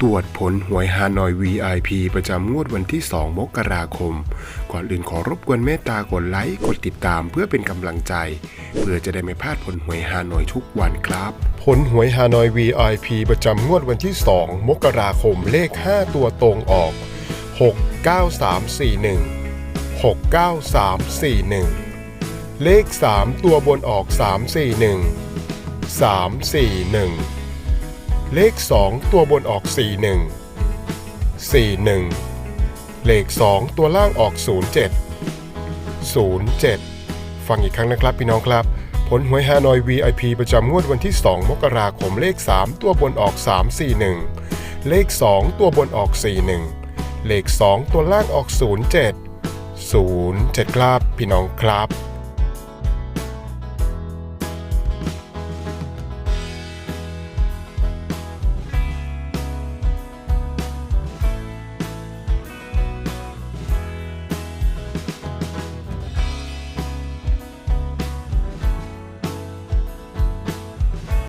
ตรวจผลหวยฮานอย VIP ประจำงวดวันที่ 2 มกราคม ก่อนอื่นขอรบกวนเมตตากดไลค์ กดติดตามเพื่อเป็นกำลังใจ เพื่อจะได้ไม่พลาดผลหวยฮานอยทุกวันครับ ผลหวยฮานอย VIP ประจำงวดวันที่ 2 มกราคมเลข 5 ตัวตรงออก 69341 69341 เลข 3 ตัวบนออก 341 341 เลข 2 ตัวบนออก 41 41 เลข 2 ตัวล่างออก 07 07 ฟังอีกครั้งนะครับพี่น้องครับ ผลหวยฮานอย VIP ประจำงวดวันที่ 2 มกราคมเลข 3 ตัวบนออก 341 เลข 2 ตัวบนออก 41 เลข 2 ตัวล่างออก 07 07 ครับพี่น้องครับ